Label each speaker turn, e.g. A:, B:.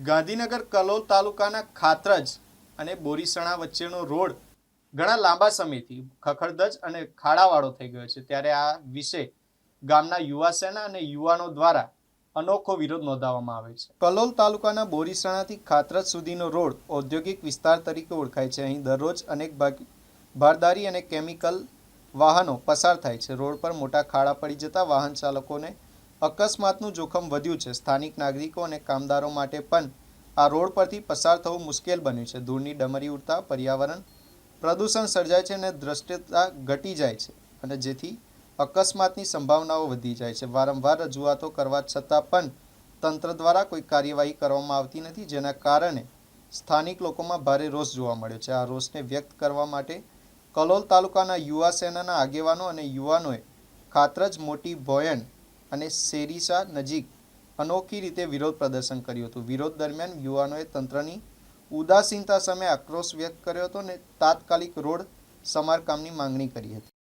A: ગાંધીનગર કલોલ તાલુકાના ખાતરજ અને બોરીસણા વચ્ચેનો રોડ ઘણા લાંબા સમયથી ખખડધજ અને ખાડાવાળો થઈ ગયો છે. ત્યારે આ વિશે ગામના યુવા સેના અને યુવાનો દ્વારા અનોખો વિરોધ નોંધાવવામાં આવે છે. કલોલ તાલુકાના બોરીસણાથી ખાતરજ સુધીનો રોડ ઔદ્યોગિક વિસ્તાર તરીકે ઓળખાય છે. અહીં દરરોજ અનેક ભારદારી અને કેમિકલ વાહનો પસાર થાય છે. રોડ પર મોટા ખાડા પડી જતા વાહન ચાલકોને અકસ્માતનું જોખમ વધ્યું છે. સ્થાનિક નાગરિકો અને કામદારો માટે પણ આ રોડ પરથી પસાર થવું મુશ્કેલ બન્યું છે. ધૂળની ડમરી ઉડતા પર્યાવરણ પ્રદૂષણ સર્જાય છે અને દ્રષ્ટતા ઘટી જાય છે અને જેથી અકસ્માતની સંભાવનાઓ વધી જાય છે. વારંવાર રજૂઆતો કરવા છતાં પણ તંત્ર દ્વારા કોઈ કાર્યવાહી કરવામાં આવતી નથી, જેના કારણે સ્થાનિક લોકોમાં ભારે રોષ જોવા મળ્યો છે. આ રોષને વ્યક્ત કરવા માટે કલોલ તાલુકાના યુવા સેનાના આગેવાનો અને યુવાનોએ ખાતરજ મોટી ભોયણ અને શેરીસા નજીક અનોખી રીતે વિરોધ પ્રદર્શન કર્યું હતું. વિરોધ દરમિયાન યુવાનોએ તંત્રની ઉદાસીનતા સામે આક્રોશ વ્યક્ત કર્યો હતો અને તાત્કાલિક રોડ સમારકામની માંગણી કરી હતી.